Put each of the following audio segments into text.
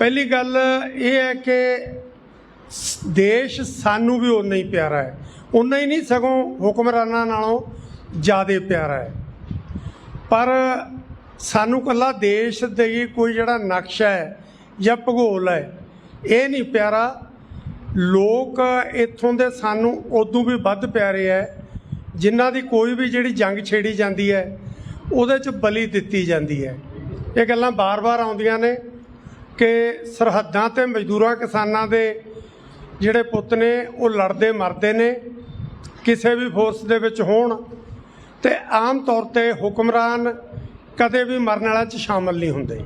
ਪਹਿਲੀ ਗੱਲ ਇਹ ਹੈ ਕਿ ਸ- ਦੇਸ਼ ਸਾਨੂੰ ਵੀ ਉਨਾ ਹੀ ਪਿਆਰਾ ਹੈ। ਉਨਾ ਹੀ ਨਹੀਂ, ਸਗੋਂ ਹੁਕਮਰਾਨਾਂ ਨਾਲੋਂ ਜ਼ਿਆਦਾ ਪਿਆਰਾ ਹੈ। ਪਰ ਸਾਨੂੰ ਕੱਲਾ ਦੇਸ਼ ਦੇ ਕੋਈ ਜਿਹੜਾ ਨਕਸ਼ਾ ਹੈ ਜਾਂ ਭੂਗੋਲ ਹੈ, ਇਹ ਨਹੀਂ ਪਿਆਰਾ। ਲੋਕ ਇੱਥੋਂ ਦੇ ਸਾਨੂੰ ਉਦੋਂ ਵੀ ਵੱਧ ਪਿਆਰੇ ਹੈ, ਜਿਨ੍ਹਾਂ ਦੀ ਕੋਈ ਵੀ ਜਿਹੜੀ ਜੰਗ ਛੇੜੀ ਜਾਂਦੀ ਹੈ, ਉਹਦੇ 'ਚ ਬਲੀ ਦਿੱਤੀ ਜਾਂਦੀ ਹੈ। ਇਹ ਗੱਲਾਂ ਬਾਰ-ਬਾਰ ਆਉਂਦੀਆਂ ਨੇ। ਕਿ ਸਰਹੱਦਾਂ ਤੇ ਮਜ਼ਦੂਰਾਂ ਕਿਸਾਨਾਂ ਦੇ ਜਿਹੜੇ ਪੁੱਤ ਨੇ, ਉਹ ਲੜਦੇ ਮਰਦੇ ਨੇ, ਕਿਸੇ ਵੀ ਫੋਰਸ ਦੇ ਵਿੱਚ ਹੋਣ ਤੇ ਆਮ ਤੌਰ ਤੇ ਹੁਕਮਰਾਨ ਕਦੇ ਵੀ ਮਰਨ ਵਾਲਾ ਚ ਸ਼ਾਮਲ ਨਹੀਂ ਹੁੰਦੇ।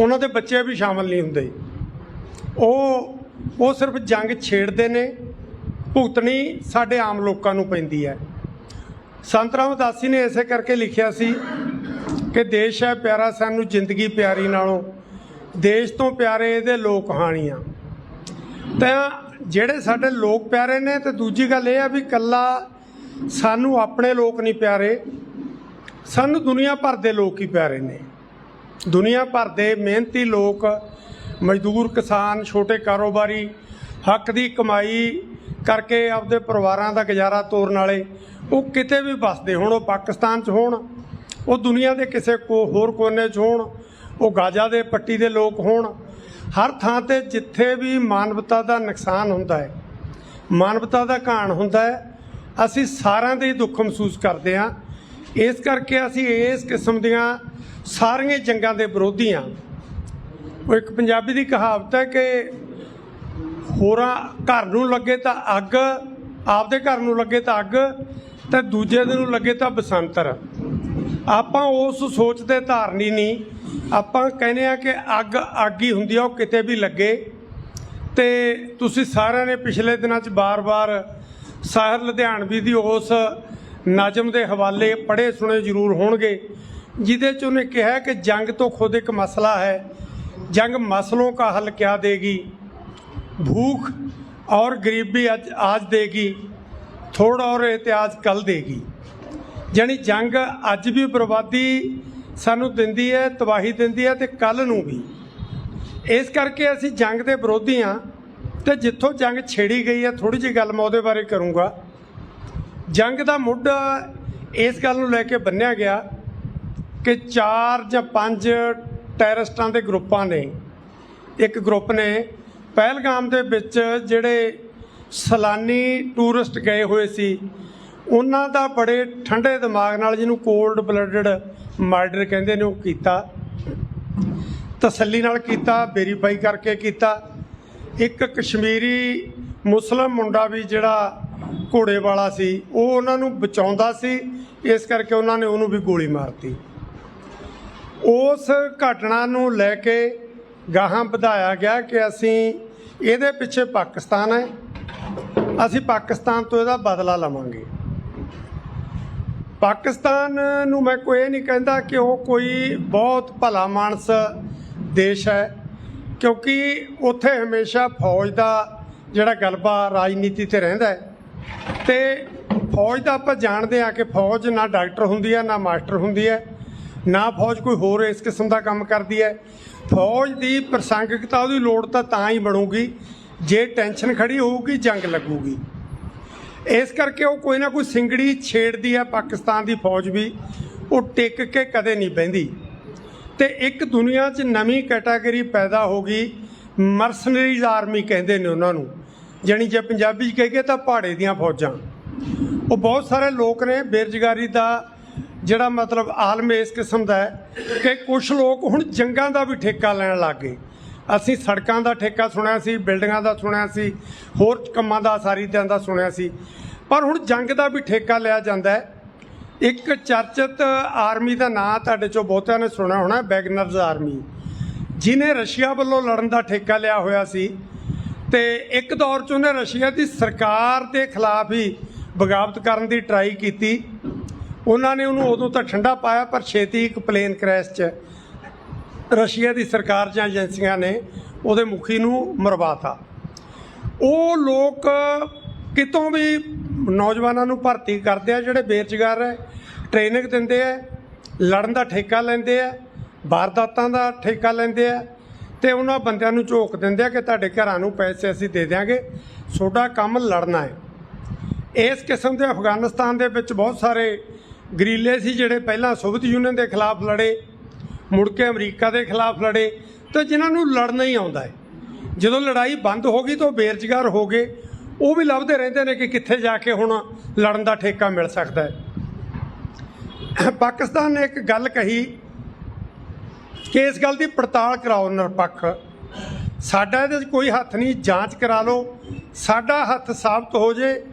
ਉਹਨਾਂ ਦੇ ਬੱਚੇ ਵੀ ਸ਼ਾਮਲ ਨਹੀਂ ਹੁੰਦੇ। ਉਹ ਉਹ ਸਿਰਫ ਜੰਗ ਛੇੜਦੇ ਨੇ, ਭੁਗਤਣੀ ਸਾਡੇ ਆਮ ਲੋਕਾਂ ਨੂੰ ਪੈਂਦੀ ਹੈ। ਸੰਤ ਰਾਮਦਾਸੀ ਨੇ ਇਸੇ ਕਰਕੇ ਲਿਖਿਆ ਸੀ ਕਿ ਦੇਸ਼ ਹੈ ਪਿਆਰਾ, ਸਾਨੂੰ ਜ਼ਿੰਦਗੀ ਪਿਆਰੀ ਨਾਲੋਂ ਦੇਸ਼ ਤੋਂ ਪਿਆਰੇ ਇਹਦੇ ਲੋਕ ਕਹਾਣੀਆਂ। ਤਾਂ ਜਿਹੜੇ ਸਾਡੇ ਲੋਕ ਪਿਆਰੇ ਨੇ, ਤੇ ਦੂਜੀ ਗੱਲ ਇਹ ਆ ਵੀ ਕੱਲਾ ਸਾਨੂੰ ਆਪਣੇ ਲੋਕ ਨਹੀਂ ਪਿਆਰੇ, ਸਾਨੂੰ ਦੁਨੀਆ ਭਰ ਦੇ ਲੋਕ ਹੀ ਪਿਆਰੇ ਨੇ। ਦੁਨੀਆ ਭਰ ਦੇ ਮਿਹਨਤੀ ਲੋਕ, ਮਜ਼ਦੂਰ, ਕਿਸਾਨ, ਛੋਟੇ ਕਾਰੋਬਾਰੀ, ਹੱਕ ਦੀ ਕਮਾਈ ਕਰਕੇ ਆਪਦੇ ਪਰਿਵਾਰਾਂ ਦਾ ਗੁਜ਼ਾਰਾ ਤੋਰਨ ਵਾਲੇ, ਉਹ ਕਿਤੇ ਵੀ ਵੱਸਦੇ ਹੋਣ, ਉਹ ਪਾਕਿਸਤਾਨ 'ਚ ਹੋਣ, ਉਹ ਦੁਨੀਆ ਦੇ ਕਿਸੇ ਕੋ, ਹੋਰ ਕੋਨੇ 'ਚ ਹੋਣ ਉਹ ਗਾਜ਼ਾ ਦੇ ਪੱਟੀ ਦੇ ਲੋਕ ਹੋਣ, ਹਰ ਥਾਂ ਤੇ ਜਿੱਥੇ ਵੀ ਮਾਨਵਤਾ ਦਾ ਨੁਕਸਾਨ ਹੁੰਦਾ ਹੈ, ਮਾਨਵਤਾ ਦਾ ਘਾਣ ਹੁੰਦਾ ਹੈ, ਅਸੀਂ ਸਾਰਿਆਂ ਦੇ ਹੀ ਦੁੱਖ ਮਹਿਸੂਸ ਕਰਦੇ ਹਾਂ। ਇਸ ਕਰਕੇ ਅਸੀਂ ਇਸ ਕਿਸਮ ਦੀਆਂ ਸਾਰੀਆਂ ਜੰਗਾਂ ਦੇ ਵਿਰੋਧੀ ਹਾਂ। ਉਹ ਇੱਕ ਪੰਜਾਬੀ ਦੀ ਕਹਾਵਤ ਹੈ ਕਿ ਹੋਰਾਂ ਘਰ ਨੂੰ ਲੱਗੇ ਤਾਂ ਅੱਗ, ਆਪਦੇ ਘਰ ਨੂੰ ਲੱਗੇ ਤਾਂ ਅੱਗ ਤੇ ਦੂਜੇ ਦੇ ਨੂੰ ਲੱਗੇ ਤਾਂ ਬਸੰਤਰ। ਆਪਾਂ ਉਸ ਸੋਚ ਦੇ ਧਾਰਨੀ ਨਹੀਂ ਆਪਾਂ ਕਹਿੰਦੇ ਆ ਕਿ ਅੱਗ ਅੱਗ ਹੀ ਹੁੰਦੀ ਆ, ਉਹ ਕਿਤੇ ਵੀ ਲੱਗੇ। ਤੇ ਤੁਸੀਂ ਸਾਰਿਆਂ ਨੇ ਪਿਛਲੇ ਦਿਨਾਂ 'ਚ ਬਾਰ-ਬਾਰ ਸਾਹਿਰ ਲੁਧਿਆਣਵੀ ਦੀ ਉਸ ਨਜ਼ਮ ਦੇ ਹਵਾਲੇ ਪੜ੍ਹੇ ਸੁਣੇ ਜ਼ਰੂਰ ਹੋਣਗੇ, ਜਿਹਦੇ 'ਚ ਉਹਨੇ ਕਿਹਾ ਕਿ ਜੰਗ ਤੋਂ ਖੁਦ ਇੱਕ ਮਸਲਾ ਹੈ। ਜੰਗ ਮਸਲੋਂ ਦਾ ਹੱਲ ਕਿਆ ਦੇਗੀ? ਭੂਖ ਔਰ ਗਰੀਬੀ ਅੱਜ ਆਜ ਦੇਗੀ ਥੋੜਾ ਔਰ ਇਤਿਹਾਸ ਕੱਲ ਦੇਗੀ। ਜਾਨੀ ਜੰਗ ਅੱਜ ਵੀ ਬਰਬਾਦੀ ਸਾਨੂੰ ਦਿੰਦੀ ਹੈ, ਤਬਾਹੀ ਦਿੰਦੀ ਹੈ ਤੇ ਕੱਲ ਨੂੰ ਵੀ। ਇਸ ਕਰਕੇ ਅਸੀਂ ਜੰਗ ਦੇ ਵਿਰੋਧੀ ਹਾਂ ਤੇ ਜਿੱਥੋਂ ਜੰਗ ਛੇੜੀ ਗਈ ਹੈ ਥੋੜੀ ਜਿਹੀ ਗੱਲ ਮੈਂ ਉਹਦੇ ਬਾਰੇ ਕਰੂੰਗਾ। ਜੰਗ ਦਾ ਮੁੱਢ ਇਸ ਗੱਲ ਨੂੰ ਲੈ ਕੇ ਬੰਨਿਆ ਗਿਆ ਕਿ ਚਾਰ ਜਾਂ ਪੰਜ ਟੈਰਰਿਸਟਾਂ ਦੇ ਗਰੁੱਪਾਂ ਨੇ। ਇੱਕ ਗਰੁੱਪ ਨੇ ਪਹਿਲਗਾਮ ਦੇ ਵਿੱਚ ਜਿਹੜੇ ਸਲਾਨੀ ਟੂਰਿਸਟ ਗਏ ਹੋਏ ਸੀ, ਉਹਨਾਂ ਦਾ ਬੜੇ ਠੰਡੇ ਦਿਮਾਗ ਨਾਲ, ਜਿਹਨੂੰ ਕੋਲਡ ਬਲੱਡਡ ਮਰਡਰ ਕਹਿੰਦੇ ਨੇ ਉਹ ਕੀਤਾ, ਤਸੱਲੀ ਨਾਲ ਕੀਤਾ, ਵੈਰੀਫਾਈ ਕਰਕੇ ਕੀਤਾ। ਇੱਕ ਕਸ਼ਮੀਰੀ ਮੁਸਲਮ ਮੁੰਡਾ ਵੀ ਜਿਹੜਾ ਘੋੜੇ ਵਾਲਾ ਸੀ, ਉਹ ਉਹਨਾਂ ਨੂੰ ਬਚਾਉਂਦਾ ਸੀ, ਇਸ ਕਰਕੇ ਉਹਨਾਂ ਨੇ ਉਹਨੂੰ ਵੀ ਗੋਲੀ ਮਾਰਤੀ। ਉਸ ਘਟਨਾ ਨੂੰ ਲੈ ਕੇ ਗਾਹਾਂ ਵਧਾਇਆ ਗਿਆ ਕਿ ਅਸੀਂ ਇਹਦੇ ਪਿੱਛੇ ਪਾਕਿਸਤਾਨ ਹੈ, ਅਸੀਂ ਪਾਕਿਸਤਾਨ ਤੋਂ ਇਹਦਾ ਬਦਲਾ ਲਵਾਂਗੇ। ਪਾਕਿਸਤਾਨ ਨੂੰ ਮੈਂ ਕੋਈ ਇਹ ਨਹੀਂ ਕਹਿੰਦਾ ਕਿ ਉਹ ਕੋਈ ਬਹੁਤ ਭਲਾ ਮਾਨਸ ਦੇਸ਼ ਹੈ, ਕਿਉਂਕਿ ਉੱਥੇ ਹਮੇਸ਼ਾ ਫੌਜ ਦਾ ਜਿਹੜਾ ਗਲਬਾ ਰਾਜਨੀਤੀ ਤੇ ਰਹਿੰਦਾ ਹੈ। ਤੇ ਫੌਜ ਦਾ ਆਪਾਂ ਜਾਣਦੇ ਆ ਕਿ ਫੌਜ ਨਾ ਡਾਕਟਰ ਹੁੰਦੀ ਹੈ, ਨਾ ਮਾਸਟਰ ਹੁੰਦੀ ਹੈ, ਨਾ ਫੌਜ ਕੋਈ ਹੋਰ ਇਸ ਕਿਸਮ ਦਾ ਕੰਮ ਕਰਦੀ ਹੈ। ਫੌਜ ਦੀ ਪ੍ਰਸੰਗਿਕਤਾ ਉਹਦੀ ਲੋੜ ਤਾਂ ਤਾਂ ਹੀ ਬਣੂਗੀ, ਜੇ ਟੈਨਸ਼ਨ ਖੜੀ ਹੋਊਗੀ, ਜੰਗ ਲੱਗੂਗੀ। ਇਸ ਕਰਕੇ ਉਹ ਕੋਈ ਨਾ ਕੋਈ ਸਿੰਗੜੀ ਛੇੜਦੀ ਹੈ ਪਾਕਿਸਤਾਨ ਦੀ ਫੌਜ ਵੀ, ਉਹ ਟਿਕ ਕੇ ਕਦੇ ਨਹੀਂ ਬਹਿੰਦੀ। ਤੇ ਇੱਕ ਦੁਨੀਆ 'ਚ ਨਵੀਂ ਕੈਟਾਗਰੀ ਪੈਦਾ ਹੋ ਗਈ, ਮਰਸਨਰੀਜ਼ ਆਰਮੀ ਕਹਿੰਦੇ ਨੇ ਉਹਨਾਂ ਨੂੰ, ਜਾਣੀ ਜੇ ਪੰਜਾਬੀ 'ਚ ਕਹੀਏ ਤਾਂ ਪਹਾੜੇ ਦੀਆਂ ਫੌਜਾਂ। ਉਹ ਬਹੁਤ ਸਾਰੇ ਲੋਕ ਨੇ, ਬੇਰੁਜ਼ਗਾਰੀ ਦਾ ਜਿਹੜਾ ਮਤਲਬ ਆਲਮ ਇਸ ਕਿਸਮ ਦਾ ਹੈ ਕਿ ਕੁਝ ਲੋਕ ਹੁਣ ਜੰਗਾਂ ਦਾ ਵੀ ਠੇਕਾ ਲੈਣ ਲੱਗ ਗਏ। ਅਸੀਂ ਸੜਕਾਂ ਦਾ ਠੇਕਾ ਸੁਣਿਆ ਸੀ, ਬਿਲਡਿੰਗਾਂ ਦਾ ਸੁਣਿਆ ਸੀ, ਹੋਰ ਕੰਮਾਂ ਦਾ, ਸਾਰੀ ਸਾਰੀਆਂ ਦਾ ਸੁਣਿਆ ਸੀ। ਪਰ ਹੁਣ ਜੰਗ ਦਾ ਵੀ ਠੇਕਾ ਲਿਆ ਜਾਂਦਾ ਹੈ। ਇੱਕ ਚਰਚਿਤ ਆਰਮੀ ਦਾ ਨਾਂ ਤੁਹਾਡੇ ਚੋਂ ਬਹੁਤਿਆਂ ਨੇ ਸੁਣਿਆ ਹੋਣਾ, ਬੈਗਨਰਜ਼ ਆਰਮੀ। ਜਿਨੇ ਰਸ਼ੀਆ ਵੱਲੋਂ ਲੜਨ ਦਾ ਠੇਕਾ ਲਿਆ ਹੋਇਆ ਸੀ ਤੇ ਇੱਕ ਦੌਰ 'ਚ ਉਹਨੇ ਰਸ਼ੀਆ ਦੀ ਸਰਕਾਰ ਦੇ ਖਿਲਾਫ ਹੀ ਬਗਾਵਤ ਕਰਨ ਦੀ ਟਰਾਈ ਕੀਤੀ। ਉਹਨਾਂ ਨੇ ਉਹਨੂੰ ਉਦੋਂ ਤਾਂ ਠੰਡਾ ਪਾਇਆ, ਪਰ ਛੇਤੀ ਇੱਕ ਪਲੇਨ ਕ੍ਰੈਸ਼ 'ਚ ਰਸ਼ੀਆ ਦੀ ਸਰਕਾਰ ਜਾਂ ਏਜੰਸੀਆਂ ਨੇ ਉਹਦੇ ਮੁਖੀ ਨੂੰ ਮਰਵਾਤਾ। ਉਹ ਲੋਕ ਕਿਤੋਂ ਵੀ ਨੌਜਵਾਨਾਂ ਨੂੰ ਭਰਤੀ ਕਰਦੇ ਆ, ਜਿਹੜੇ ਬੇਰੁਜ਼ਗਾਰ ਹੈ ਟ੍ਰੇਨਿੰਗ ਦਿੰਦੇ ਆ ਲੜਨ ਦਾ ਠੇਕਾ ਲੈਂਦੇ ਆ ਵਾਰਦਾਤਾਂ ਦਾ ਠੇਕਾ ਲੈਂਦੇ ਆ ਤੇ ਉਹਨਾਂ ਬੰਦਿਆਂ ਨੂੰ ਝੋਕ ਦਿੰਦੇ ਆ ਕਿ ਤੁਹਾਡੇ ਘਰਾਂ ਨੂੰ ਪੈਸੇ ਅਸੀਂ ਦੇ ਦਿਆਂਗੇ, ਤੁਹਾਡਾ ਕੰਮ ਲੜਨਾ ਹੈ ਇਸ ਕਿਸਮ ਦੇ ਅਫਗਾਨਿਸਤਾਨ ਦੇ ਵਿੱਚ ਬਹੁਤ ਸਾਰੇ ਗਰੀਲੇ ਸੀ, ਜਿਹੜੇ ਪਹਿਲਾਂ ਸੋਵੀਅਤ ਯੂਨੀਅਨ ਦੇ ਖਿਲਾਫ ਲੜੇ ਮੁੜ ਕੇ ਅਮਰੀਕਾ ਦੇ ਖਿਲਾਫ ਲੜੇ ਤੇ ਜਿਨ੍ਹਾਂ ਨੂੰ ਲੜਨਾ ਹੀ ਆਉਂਦਾ ਹੈ। ਜਦੋਂ ਲੜਾਈ ਬੰਦ ਹੋ ਗਈ ਤਾਂ ਉਹ ਬੇਰੁਜ਼ਗਾਰ ਹੋ ਗਏ। ਉਹ ਵੀ ਲੱਭਦੇ ਰਹਿੰਦੇ ਨੇ ਕਿ ਕਿੱਥੇ ਜਾ ਕੇ ਹੁਣ ਲੜਨ ਦਾ ਠੇਕਾ ਮਿਲ ਸਕਦਾ ਹੈ। ਪਾਕਿਸਤਾਨ ਨੇ ਇੱਕ ਗੱਲ ਕਹੀ ਕਿ ਇਸ ਗੱਲ ਦੀ ਪੜਤਾਲ ਕਰਾਓ ਨਿਰਪੱਖ। ਸਾਡਾ ਇਹਦੇ 'ਚ ਕੋਈ ਹੱਥ ਨਹੀਂ, ਜਾਂਚ ਕਰਾ ਲਓ। ਸਾਡਾ ਹੱਥ ਸਾਬਤ ਹੋ ਜੇ,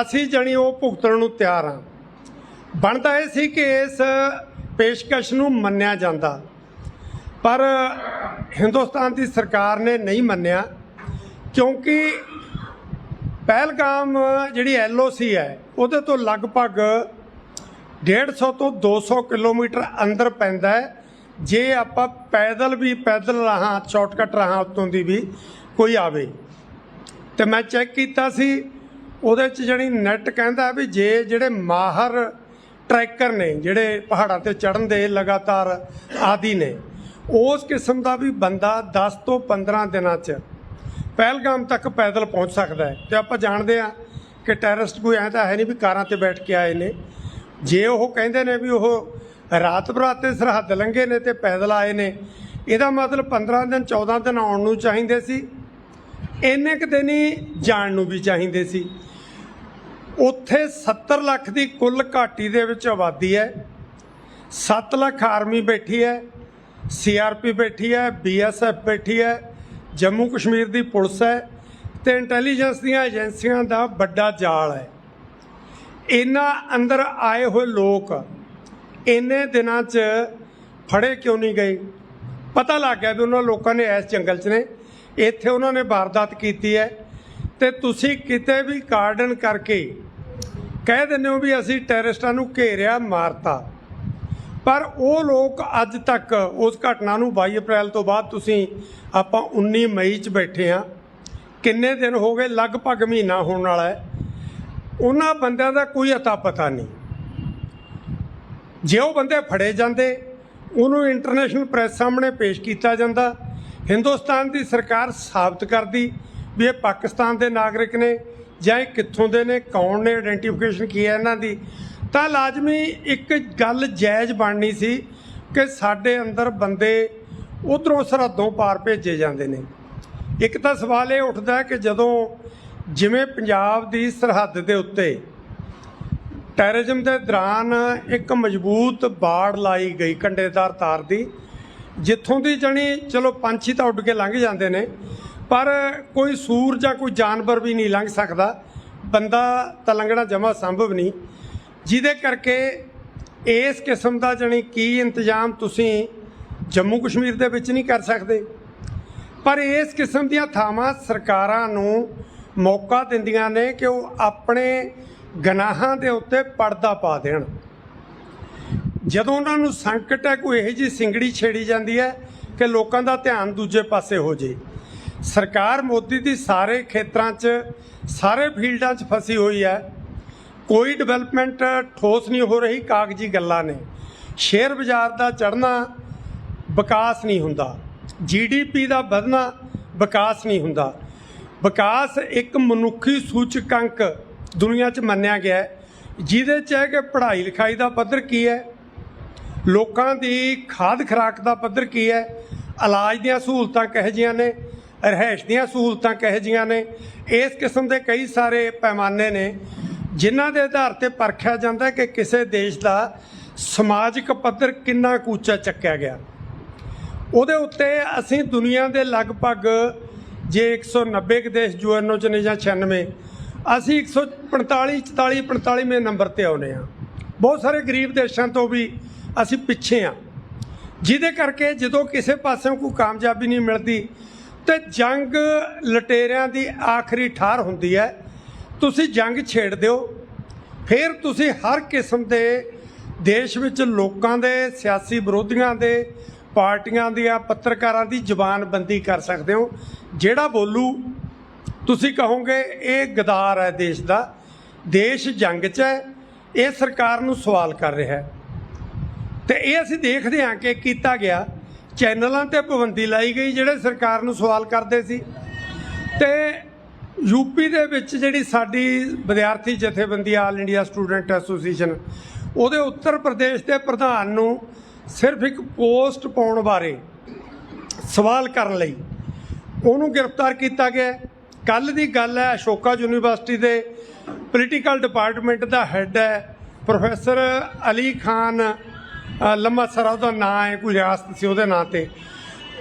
ਅਸੀਂ ਜਣੀ ਉਹ ਭੁਗਤਣ ਨੂੰ ਤਿਆਰ ਹਾਂ। ਬਣਦਾ ਇਹ ਸੀ ਕਿ ਇਸ ਪੇਸ਼ਕਸ਼ ਨੂੰ ਮੰਨਿਆ ਜਾਂਦਾ। ਪਰ ਹਿੰਦੁਸਤਾਨ ਦੀ ਸਰਕਾਰ ਨੇ ਨਹੀਂ ਮੰਨਿਆ, ਕਿਉਂਕਿ ਪਹਿਲਗਾਮ ਜਿਹੜੀ ਐਲਓਸੀ ਹੈ, ਉਹਦੇ ਤੋਂ ਲਗਭਗ 150 ਤੋਂ 200 ਕਿਲੋਮੀਟਰ ਅੰਦਰ ਪੈਂਦਾ ਹੈ। ਜੇ ਆਪਾਂ ਪੈਦਲ ਵੀ, ਪੈਦਲ ਰਾਹਾਂ, ਸ਼ਾਰਟਕਟ ਰਾਹਾਂ ਉੱਤੋਂ ਦੀ ਵੀ ਕੋਈ ਆਵੇ। ਤੇ ਮੈਂ ਚੈੱਕ ਕੀਤਾ ਸੀ, ਉਹਦੇ 'ਚ ਜਿਹੜੀ ਨੈਟ ਕਹਿੰਦਾ ਵੀ ਜੇ ਜਿਹੜੇ ਮਾਹਰ ਟਰੈਕਰ ਨੇ, ਜਿਹੜੇ ਪਹਾੜਾਂ ਤੇ ਚੜਨ ਦੇ ਲਗਾਤਾਰ ਆਦੀ ਨੇ। ਉਸ ਕਿਸਮ ਦਾ ਵੀ ਬੰਦਾ 10 ਤੋਂ 15 ਦਿਨਾਂ 'ਚ ਪਹਿਲਗਾਮ ਤੱਕ ਪੈਦਲ ਪਹੁੰਚ ਸਕਦਾ ਹੈ। ਤੇ ਆਪਾਂ ਜਾਣਦੇ ਆ ਕਿ ਟੈਰਰਿਸਟ ਕੋਈ ਐਂ ਤਾਂ ਹੈ ਨਹੀਂ ਵੀ ਕਾਰਾਂ ਤੇ ਬੈਠ ਕੇ ਆਏ ਨੇ। ਜੇ ਉਹ ਕਹਿੰਦੇ ਨੇ ਵੀ ਉਹ ਰਾਤ ਬਰਾਤੇ ਸਰਹੱਦ ਲੰਘੇ ਨੇ ਤੇ ਪੈਦਲ ਆਏ ਨੇ, ਇਹਦਾ ਮਤਲਬ 15 ਦਿਨ 14 ਦਿਨ ਆਉਣ ਨੂੰ ਚਾਹੀਦੇ ਸੀ। ਇੰਨੇ ਕੁ ਦਿਨ ਹੀ ਜਾਣ ਨੂੰ ਵੀ ਚਾਹੀਦੇ ਸੀ। ਉੱਥੇ 70 ਲੱਖ ਦੀ ਕੁੱਲ ਘਾਟੀ ਦੇ ਵਿੱਚ ਆਬਾਦੀ ਹੈ। 7 ਲੱਖ ਆਰਮੀ ਬੈਠੀ ਹੈ ਸੀਆਰਪੀ ਬੈਠੀ ਹੈ ਬੀਐਸਐਫ ਬੈਠੀ ਹੈ, ਜੰਮੂ ਕਸ਼ਮੀਰ ਦੀ ਪੁਲਿਸ ਹੈ ਤੇ ਇੰਟੈਲੀਜੈਂਸ ਦੀਆਂ ਏਜੰਸੀਆਂ ਦਾ ਵੱਡਾ ਜਾਲ ਹੈ। ਇਹਨਾਂ ਅੰਦਰ ਆਏ ਹੋਏ ਲੋਕ ਇੰਨੇ ਦਿਨਾਂ 'ਚ ਫੜੇ ਕਿਉਂ ਨਹੀਂ ਗਏ? ਪਤਾ ਲੱਗ ਗਿਆ ਵੀ ਉਹਨਾਂ ਲੋਕਾਂ ਨੇ ਇਸ ਜੰਗਲ 'ਚ ਨੇ। ਇੱਥੇ ਉਹਨਾਂ ਨੇ ਵਾਰਦਾਤ ਕੀਤੀ ਹੈ ਤੇ ਤੁਸੀਂ ਕਿਤੇ ਵੀ ਕਾਰਡਨ ਕਰਕੇ ਕਹਿ ਦਿੰਦੇ ਹੋ ਵੀ ਅਸੀਂ ਟੈਰਰਿਸਟਾਂ ਨੂੰ ਘੇਰਿਆ, ਮਾਰਤਾ। ਪਰ ਉਹ ਲੋਕ ਅੱਜ ਤੱਕ ਉਸ ਘਟਨਾ ਨੂੰ 22 ਅਪ੍ਰੈਲ ਤੋਂ ਬਾਅਦ ਤੁਸੀਂ ਆਪਾਂ 19 ਮਈ 'ਚ ਬੈਠੇ ਆ ਕਿੰਨੇ ਦਿਨ ਹੋ ਗਏ? ਲਗਭਗ ਮਹੀਨਾ ਹੋਣ ਵਾਲਾ ਹੈ। ਉਹਨਾਂ ਬੰਦਿਆਂ ਦਾ ਕੋਈ ਅਤਾ ਪਤਾ ਨਹੀਂ। ਜੇ ਉਹ ਬੰਦੇ ਫੜੇ ਜਾਂਦੇ, ਉਹਨੂੰ ਇੰਟਰਨੈਸ਼ਨਲ ਪ੍ਰੈਸ ਸਾਹਮਣੇ ਪੇਸ਼ ਕੀਤਾ ਜਾਂਦਾ। ਹਿੰਦੁਸਤਾਨ ਦੀ ਸਰਕਾਰ ਸਾਬਤ ਕਰਦੀ ਵੀ ਇਹ ਪਾਕਿਸਤਾਨ ਦੇ ਨਾਗਰਿਕ ਨੇ। ਜਾਂ ਇਹ ਕਿੱਥੋਂ ਦੇ ਨੇ, ਕੌਣ ਨੇ ਆਇਡੈਂਟੀਫਿਕੇਸ਼ਨ ਕੀ ਹੈ ਇਹਨਾਂ ਦੀ, ਤਾਂ ਲਾਜ਼ਮੀ ਇੱਕ ਗੱਲ ਜਾਇਜ਼ ਬਣਨੀ ਸੀ ਕਿ ਸਾਡੇ ਅੰਦਰ ਬੰਦੇ ਉਧਰੋਂ ਸਰਹੱਦੋਂ ਪਾਰ ਭੇਜੇ ਜਾਂਦੇ ਨੇ। ਇੱਕ ਤਾਂ ਸਵਾਲ ਇਹ ਉੱਠਦਾ ਕਿ ਜਦੋਂ ਜਿਵੇਂ ਪੰਜਾਬ ਦੀ ਸਰਹੱਦ ਦੇ ਉੱਤੇ ਟੈਰਰਿਜ਼ਮ ਦੇ ਦੌਰਾਨ ਇੱਕ ਮਜ਼ਬੂਤ ਬਾੜ ਲਾਈ ਗਈ ਕੰਡੇਦਾਰ ਤਾਰ ਦੀ, ਜਿੱਥੋਂ ਦੀ ਜਣੀ ਚਲੋ ਪੰਛੀ ਤਾਂ ਉੱਡ ਕੇ ਲੰਘ ਜਾਂਦੇ ਨੇ ਪਰ ਕੋਈ ਸੂਰ ਜਾਂ ਕੋਈ ਜਾਨਵਰ ਵੀ ਨਹੀਂ ਲੰਘ ਸਕਦਾ। ਬੰਦਾ ਤਾਂ ਲੰਘਣਾ ਜਮਾ ਸੰਭਵ ਨਹੀਂ। ਜਿਹਦੇ ਕਰਕੇ ਇਸ ਕਿਸਮ ਦਾ ਜਣੀ ਕੀ ਇੰਤਜ਼ਾਮ ਤੁਸੀਂ ਜੰਮੂ ਕਸ਼ਮੀਰ ਦੇ ਵਿੱਚ ਨਹੀਂ ਕਰ ਸਕਦੇ। ਪਰ ਇਸ ਕਿਸਮ ਦੀਆਂ ਥਾਵਾਂ ਸਰਕਾਰਾਂ ਨੂੰ ਮੌਕਾ ਦਿੰਦੀਆਂ ਨੇ ਕਿ ਉਹ ਆਪਣੇ ਗਨਾਹਾਂ ਦੇ ਉੱਤੇ ਪਰਦਾ ਪਾ ਦੇਣ। ਜਦੋਂ ਉਹਨਾਂ ਨੂੰ ਸੰਕਟ ਹੈ, ਕੋਈ ਇਹੋ ਜਿਹੀ ਸਿੰਗੜੀ ਛੇੜੀ ਜਾਂਦੀ ਹੈ ਕਿ ਲੋਕਾਂ ਦਾ ਧਿਆਨ ਦੂਜੇ ਪਾਸੇ ਹੋ ਜੇ। ਸਰਕਾਰ ਮੋਦੀ ਦੀ ਸਾਰੇ ਖੇਤਰਾਂ 'ਚ, ਸਾਰੇ ਫੀਲਡਾਂ 'ਚ ਫਸੀ ਹੋਈ ਹੈ। ਕੋਈ ਡਿਵੈਲਪਮੈਂਟ ਠੋਸ ਨਹੀਂ ਹੋ ਰਹੀ, ਕਾਗਜ਼ੀ ਗੱਲਾਂ ਨੇ। ਸ਼ੇਅਰ ਬਾਜ਼ਾਰ ਦਾ ਚੜ੍ਹਨਾ ਵਿਕਾਸ ਨਹੀਂ ਹੁੰਦਾ। ਜੀਡੀਪੀ ਦਾ ਵਧਣਾ ਵਿਕਾਸ ਨਹੀਂ ਹੁੰਦਾ। ਵਿਕਾਸ ਇੱਕ ਮਨੁੱਖੀ ਸੂਚਕ ਅੰਕ ਦੁਨੀਆ 'ਚ ਮੰਨਿਆ ਗਿਆ ਹੈ, ਜਿਹਦੇ 'ਚ ਹੈ ਕਿ ਪੜ੍ਹਾਈ ਲਿਖਾਈ ਦਾ ਪੱਧਰ ਕੀ ਹੈ, ਲੋਕਾਂ ਦੀ ਖਾਦ ਖੁਰਾਕ ਦਾ ਪੱਧਰ ਕੀ ਹੈ, ਇਲਾਜ ਦੀਆਂ ਸਹੂਲਤਾਂ ਕਿਹੋ ਜਿਹੀਆਂ ਨੇ ਰਹਿائش ਦੀਆਂ ਸਹੂਲਤਾਂ ਕਹੇ ਜੀਆਂ ਨੇ? ਇਸ ਕਿਸਮ ਦੇ ਕਈ ਸਾਰੇ ਪੈਮਾਨੇ ਨੇ, ਜਿਨ੍ਹਾਂ ਦੇ ਆਧਾਰ ਤੇ ਪਰਖਿਆ ਜਾਂਦਾ ਕਿ ਕਿਸੇ ਦੇਸ਼ ਦਾ ਸਮਾਜਿਕ ਪੱਧਰ ਕਿੰਨਾ ਕੂਚਾ ਚੱਕਿਆ ਗਿਆ। ਉਹਦੇ ਉੱਤੇ ਅਸੀਂ ਦੁਨੀਆ ਦੇ ਲਗਭਗ ਜੇ 190 ਕੁ ਦੇਸ਼ ਯੂਐਨਓ ਚ ਨੇ ਜਾਂ 96 ਅਸੀਂ 145 44 45ਵੇਂ ਨੰਬਰ ਤੇ ਆਉਨੇ ਆ ਬਹੁਤ ਸਾਰੇ ਗਰੀਬ ਦੇਸ਼ਾਂ ਤੋਂ ਵੀ ਅਸੀਂ ਪਿੱਛੇ ਆ ਜਿਹਦੇ ਕਰਕੇ ਜਦੋਂ ਕਿਸੇ ਪਾਸਿਓਂ ਕੋਈ ਕਾਮਯਾਬੀ ਨਹੀਂ ਮਿਲਦੀ ਤੇ ਜੰਗ ਲਟੇਰਿਆਂ ਦੀ ਆਖਰੀ ਠਾਰ ਹੁੰਦੀ ਹੈ। ਤੁਸੀਂ ਜੰਗ ਛੇੜ ਦਿਓ। ਫਿਰ ਤੁਸੀਂ ਹਰ ਕਿਸਮ ਦੇ ਦੇਸ਼ ਵਿੱਚ ਲੋਕਾਂ ਦੇ, ਸਿਆਸੀ ਵਿਰੋਧੀਆਂ ਦੇ, ਪਾਰਟੀਆਂ ਦੀਆਂ, ਪੱਤਰਕਾਰਾਂ ਦੀ ਜਬਾਨਬੰਦੀ ਕਰ ਸਕਦੇ ਹੋ। ਜਿਹੜਾ ਬੋਲੂ, ਤੁਸੀਂ ਕਹੋਗੇ, ਇਹ ਗਦਾਰ ਹੈ ਦੇਸ਼ ਦਾ। ਦੇਸ਼ ਜੰਗ 'ਚ ਹੈ। ਇਹ ਸਰਕਾਰ ਨੂੰ ਸਵਾਲ ਕਰ ਰਿਹਾ ਹੈ। ਤੇ ਇਹ ਅਸੀਂ ਦੇਖਦੇ ਹਾਂ ਕਿ ਕੀਤਾ ਗਿਆ। ਚੈਨਲਾਂ ਤੇ ਪਾਬੰਦੀ ਲਾਈ ਗਈ, ਜਿਹੜੇ ਸਰਕਾਰ ਨੂੰ ਸਵਾਲ ਕਰਦੇ ਸੀ। ਤੇ ਯੂਪੀ ਦੇ ਵਿੱਚ ਜਿਹੜੀ ਸਾਡੀ ਵਿਦਿਆਰਥੀ ਜਥੇਬੰਦੀ ਆਲ ਇੰਡੀਆ ਸਟੂਡੈਂਟ ਐਸੋਸੀਏਸ਼ਨ ਉਹਦੇ ਉੱਤਰ ਪ੍ਰਦੇਸ਼ ਦੇ ਪ੍ਰਧਾਨ ਨੂੰ ਸਿਰਫ ਇੱਕ ਪੋਸਟ ਪਾਉਣ ਬਾਰੇ ਸਵਾਲ ਕਰਨ ਲਈ ਉਹਨੂੰ ਗ੍ਰਿਫਤਾਰ ਕੀਤਾ ਗਿਆ। ਕੱਲ ਦੀ ਗੱਲ ਹੈ, ਅਸ਼ੋਕਾ ਯੂਨੀਵਰਸਿਟੀ ਦੇ ਪੋਲੀਟੀਕਲ ਡਿਪਾਰਟਮੈਂਟ ਦਾ ਹੈੱਡ ਹੈ, ਪ੍ਰੋਫੈਸਰ ਅਲੀ ਖਾਨ ਲੰਮਾ ਸਰਾ, ਉਹਦਾ ਨਾਂ ਹੈ, ਕੋਈ ਰਿਆਸਤ ਸੀ ਉਹਦੇ ਨਾਂ ਤੇ।